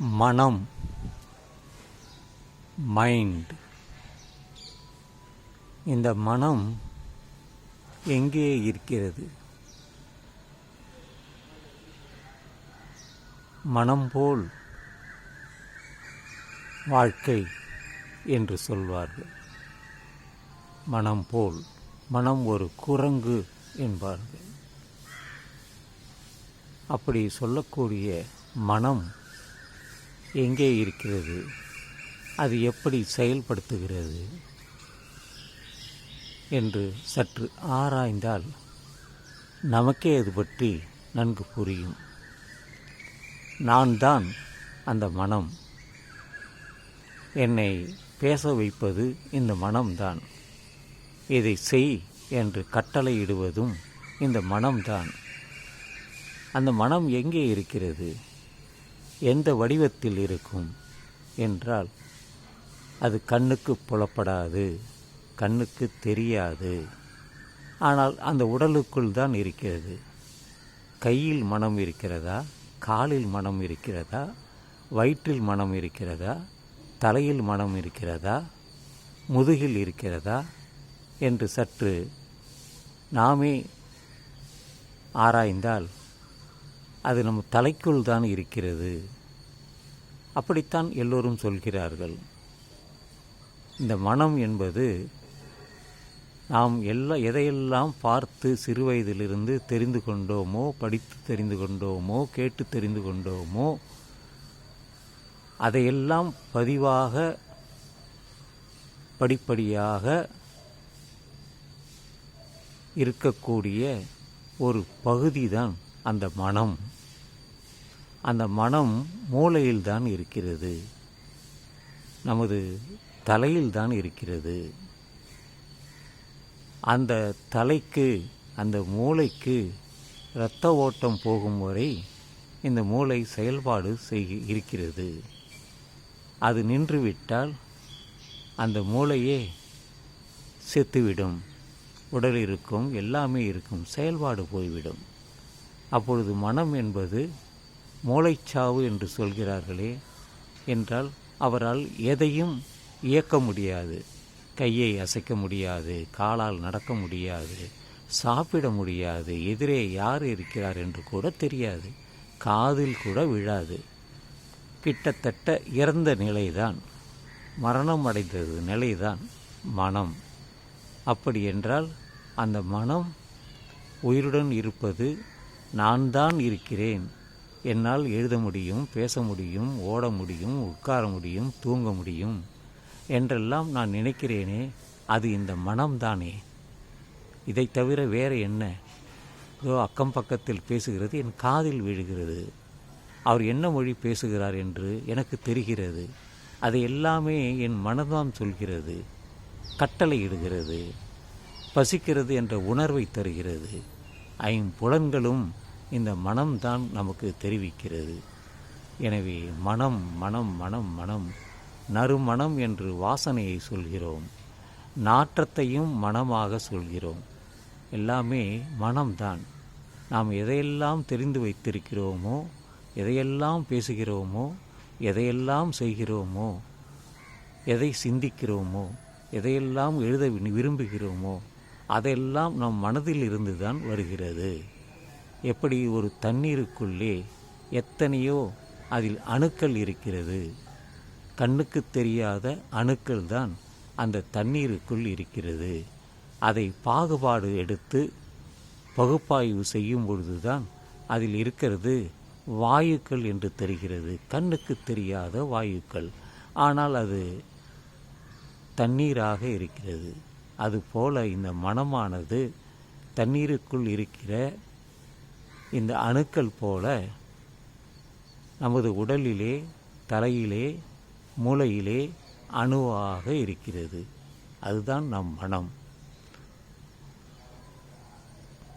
மனம் மைண்ட் இந்த மனம் எங்கே இருக்கிறது? மனம் போல் வாழ்க்கை என்று சொல்வார்கள். மனம் போல் மனம் ஒரு குரங்கு என்பார்கள். அப்படி சொல்லக்கூடிய மனம் எங்கே இருக்கிறது? அது எப்படி செயல்படுத்துகிறது? என்று சற்று ஆராய்ந்தால் நமக்கே அது பற்றி நன்கு புரியும். நான் தான் அந்த மனம். என்னை பேச வைப்பது இந்த மனம்தான். இதை செய் என்று கட்டளையிடுவதும் இந்த மனம்தான். அந்த மனம் எங்கே இருக்கிறது? எந்த வடிவத்தில் இருக்கும்? என்றால் அது கண்ணுக்கு புலப்படாது கண்ணுக்கு தெரியாது. ஆனால் அந்த உடலுக்குள் தான் இருக்கிறது. கையில் மனம் இருக்கிறதா? காலில் மனம் இருக்கிறதா? வயிற்றில் மனம் இருக்கிறதா? தலையில் மனம் இருக்கிறதா? முதுகில் இருக்கிறதா? என்று சற்று நாமே ஆராய்ந்தால் அது நம் தலைக்குள் தான் இருக்கிறது. அப்படித்தான் எல்லோரும் சொல்கிறார்கள். இந்த மனம் என்பது நாம் எல்லா எதையெல்லாம் பார்த்து சிறு வயதிலிருந்து தெரிந்து கொண்டோமோ படித்து தெரிந்து கொண்டோமோ கேட்டு தெரிந்து கொண்டோமோ அதையெல்லாம் பதிவாக படிப்படியாக இருக்கக்கூடிய ஒரு பகுதி தான் அந்த மனம். அந்த மனம் மூளையில் தான் இருக்கிறது. நமது தலையில் தான் இருக்கிறது. அந்த தலைக்கு அந்த மூளைக்கு இரத்த ஓட்டம் போகும் வரை இந்த மூளை செயல்பாடு செய் இருக்கிறது. அது நின்றுவிட்டால் அந்த மூளையே செத்துவிடும். உடல் இருக்கும் எல்லாமே இருக்கும் செயல்பாடு போய்விடும். அப்பொழுது மனம் என்பது மூளைச்சாவு என்று சொல்கிறார்களே என்றால் அவரால் எதையும் இயக்க முடியாது. கையை அசைக்க முடியாது காலால் நடக்க முடியாது சாப்பிட முடியாது எதிரே யார் இருக்கிறார் என்று கூட தெரியாது. காதில் கூட விழாது. கிட்டத்தட்ட இறந்த நிலைதான். மரணம் அடைந்தது நிலைதான். மனம். அப்படி என்றால் அந்த மனம் உயிருடன் இருப்பது நான் தான் இருக்கிறேன். என்னால் எழுத முடியும் பேச முடியும் ஓட முடியும் உட்கார முடியும் தூங்க முடியும் என்றெல்லாம் நான் நினைக்கிறேனே அது இந்த மனம்தானே. இதை தவிர வேறு என்ன? இதோ அக்கம் பக்கத்தில் பேசுகிறது என் காதில் விழுகிறது. அவர் என்ன மொழி பேசுகிறார் என்று எனக்கு தெரிகிறது. அதை எல்லாமே என் மனதான் சொல்கிறது. கட்டளையிடுகிறது. பசிக்கிறது என்ற உணர்வை தருகிறது. ஐம்புலன்களும் இந்த மனம்தான் நமக்கு தெரிவிக்கிறது. எனவே மனம் மனம் மனம் மனம் நறுமணம் என்று வாசனையை சொல்கிறோம். நாற்றத்தையும் மனமாக சொல்கிறோம். எல்லாமே மனம்தான். நாம் எதையெல்லாம் தெரிந்து வைத்திருக்கிறோமோ எதையெல்லாம் பேசுகிறோமோ எதையெல்லாம் செய்கிறோமோ எதை சிந்திக்கிறோமோ எதையெல்லாம் எழுத விரும்புகிறோமோ அதெல்லாம் நம் மனதில் இருந்து தான் வருகிறது. எப்படி ஒரு தண்ணீருக்குள்ளே எத்தனையோ அதில் அணுக்கள் இருக்கிறது. கண்ணுக்கு தெரியாத அணுக்கள் தான் அந்த தண்ணீருக்குள் இருக்கிறது. அதை பாகுபாடு எடுத்து பகுப்பாய்வு செய்யும் பொழுதுதான் அதில் இருக்கிறது வாயுக்கள் என்று தெரிகிறது. கண்ணுக்கு தெரியாத வாயுக்கள். ஆனால் அது தண்ணீராக இருக்கிறது. அதுபோல் இந்த மனமானது தண்ணீருக்குள் இருக்கிற இந்த அணுக்கள் போல நமது உடலிலே தலையிலே மூளையிலே அணுவாக இருக்கிறது. அதுதான் நம் மனம்.